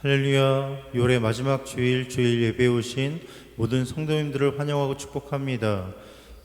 할렐루야, 올해 마지막 주일 주일 예배 오신 모든 성도님들을 환영하고 축복합니다.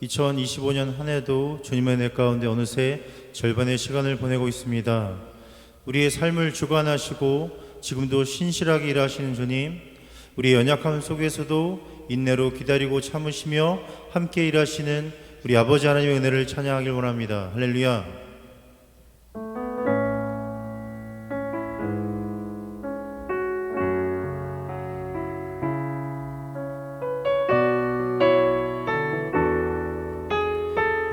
2025년 한 해도 주님의 내 가운데 어느새 절반의 시간을 보내고 있습니다. 우리의 삶을 주관하시고 지금도 신실하게 일하시는 주님, 우리의 연약함 속에서도 인내로 기다리고 참으시며 함께 일하시는 우리 아버지 하나님의 은혜를 찬양하길 원합니다. 할렐루야.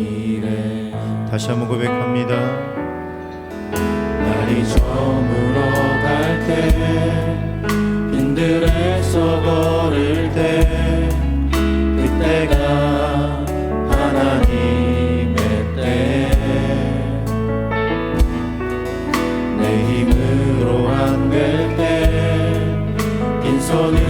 이래 다시 한번 고백합니다. 날이 저물어 갈 때 빈들에서 걸을 때 그때가 하나님의 때 내 힘으로 안 될 때 빈손으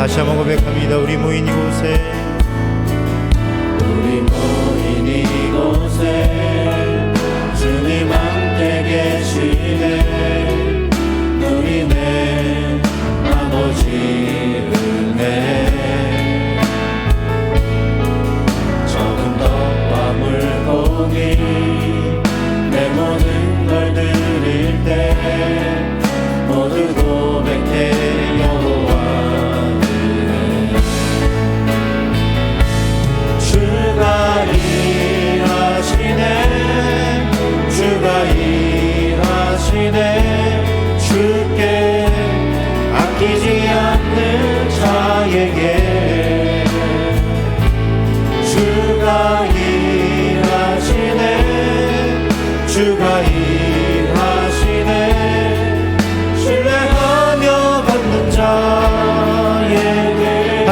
다시 한번 고백합니다. 우리 모인 이곳에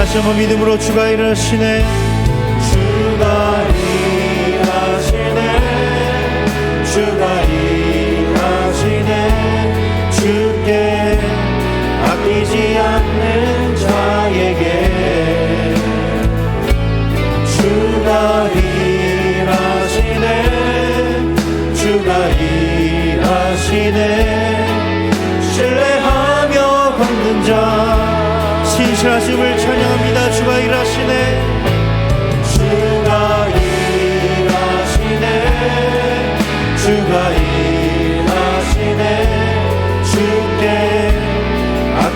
다시 한번 믿음으로 주가 일하시네. 주가 일하시네. 주가 일하시네. 주께 아끼지 않는 자에게. 주가 일하시네. 주가 일하시네. 신뢰하며 걷는 자 신실하심을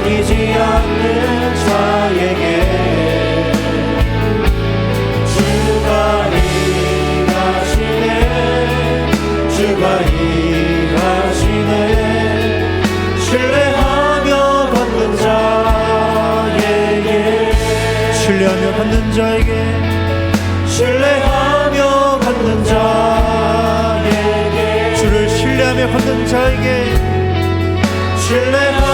아끼지 않는 자에게 주가 일하시네 주가 일하시네. 신뢰하며 걷는 자에게 신뢰하며 받는 자에게 신뢰하며 받는 자에게 주를 신뢰하며 받는 자에게 신뢰하며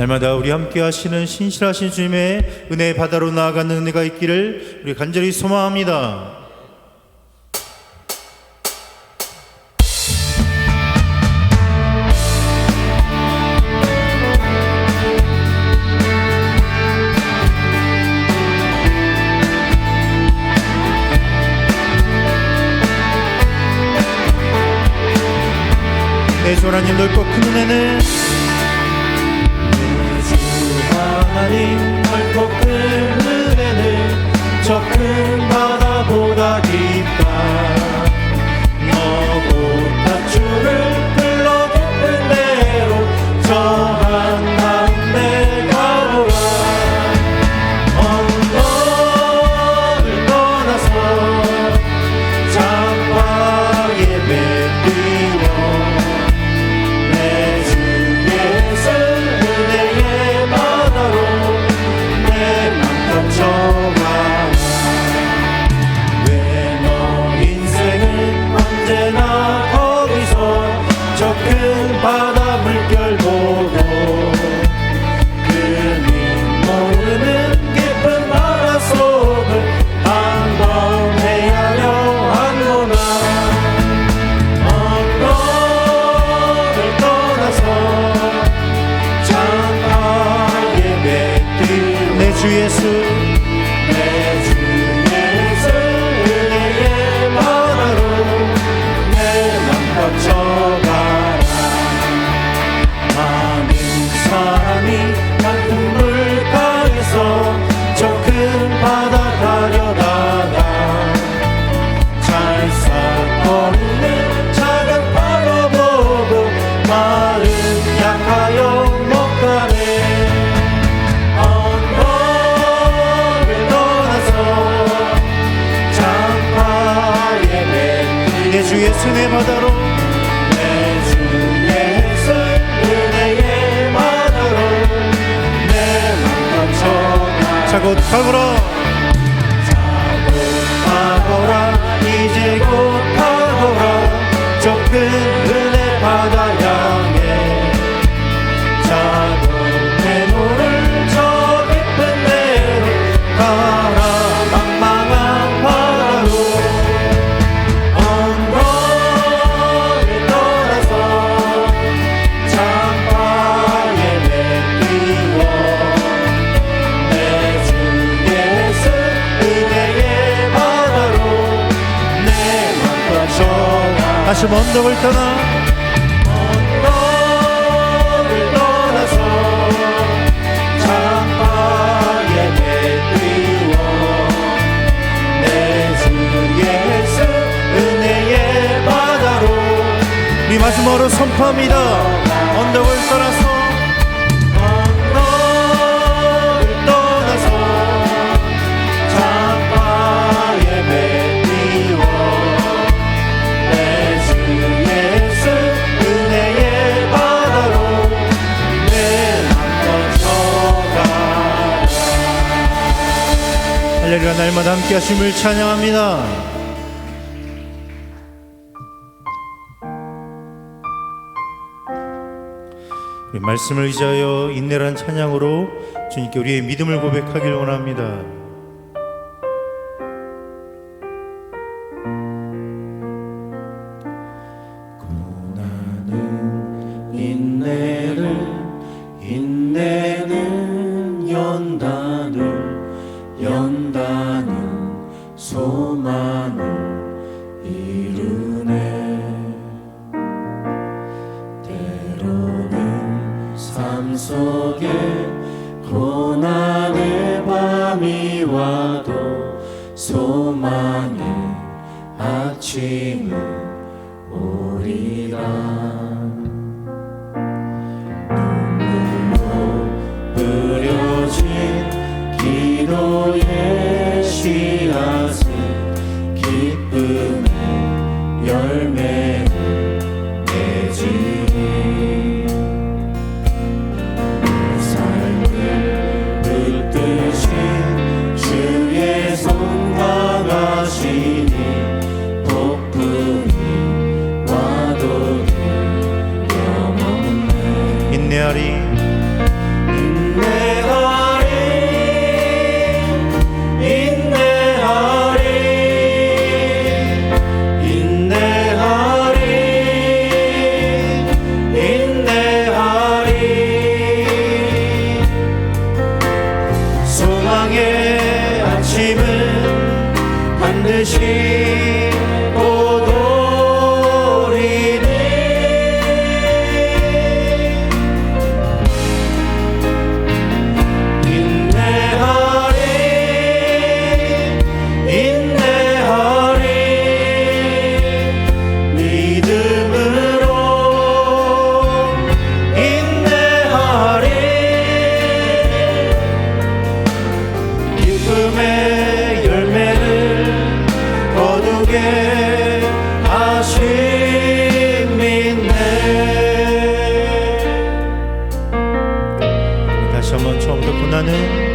날마다 우리 함께 하시는 신실하신 주님의 은혜의 바다로 나아가는 은혜가 있기를 우리 간절히 소망합니다. 내 소라님 넓고 큰 은혜는 주의 은혜 바다로. 내 주의 은혜의 바다로. 내맘 던져가 자곧 가으로. 가슴 언덕을 떠나. 언덕을 떠나서 장바에 내리워. 내 주 예수 은혜의 바다로. 네 말씀으로 선포합니다. 언덕을 떠나서 날마다 함께 하심을 찬양합니다. 말씀을 의지하여 인내란 찬양으로 주님께 우리의 믿음을 고백하길 원합니다. 또 소망의 아침을 우리라. 다시 한번 처음부터 고난을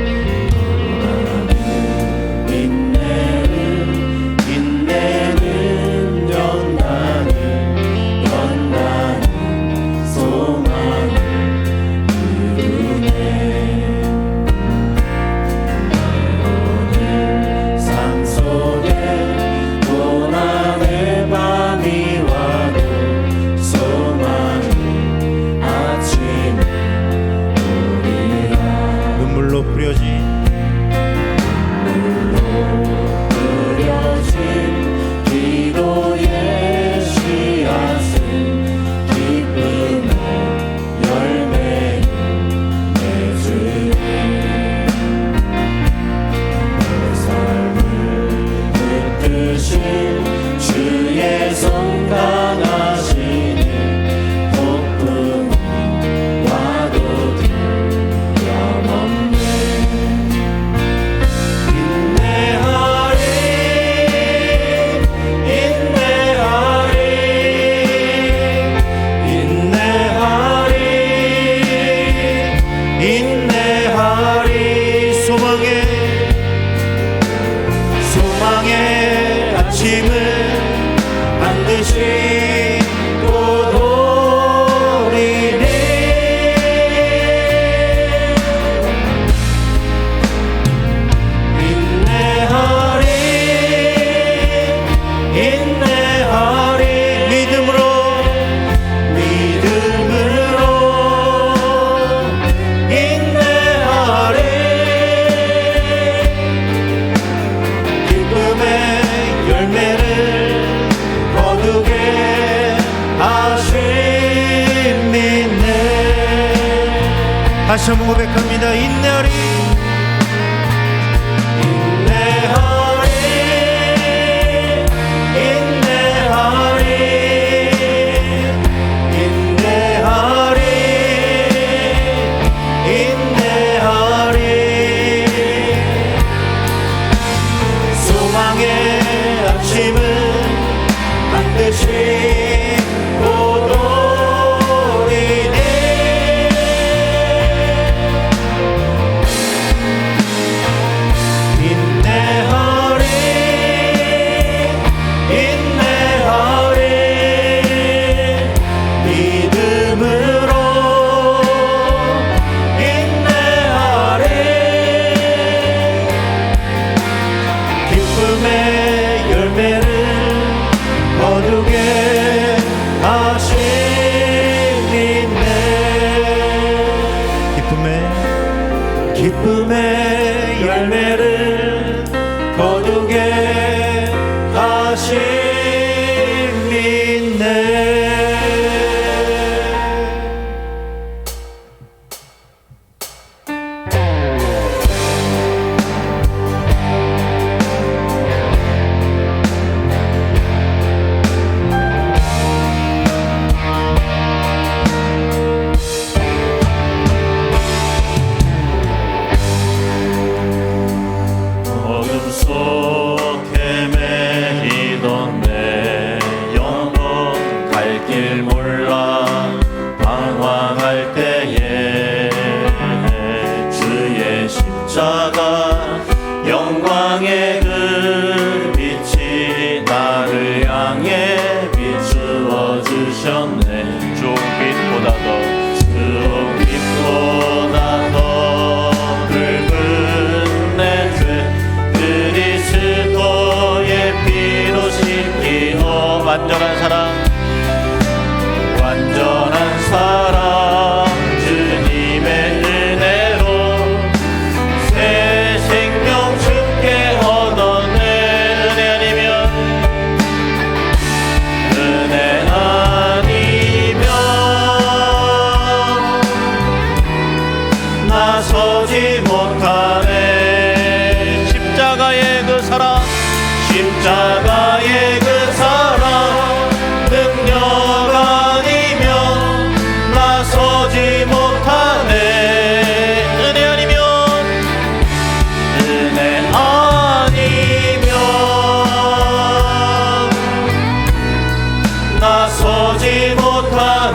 땅에 Vô 可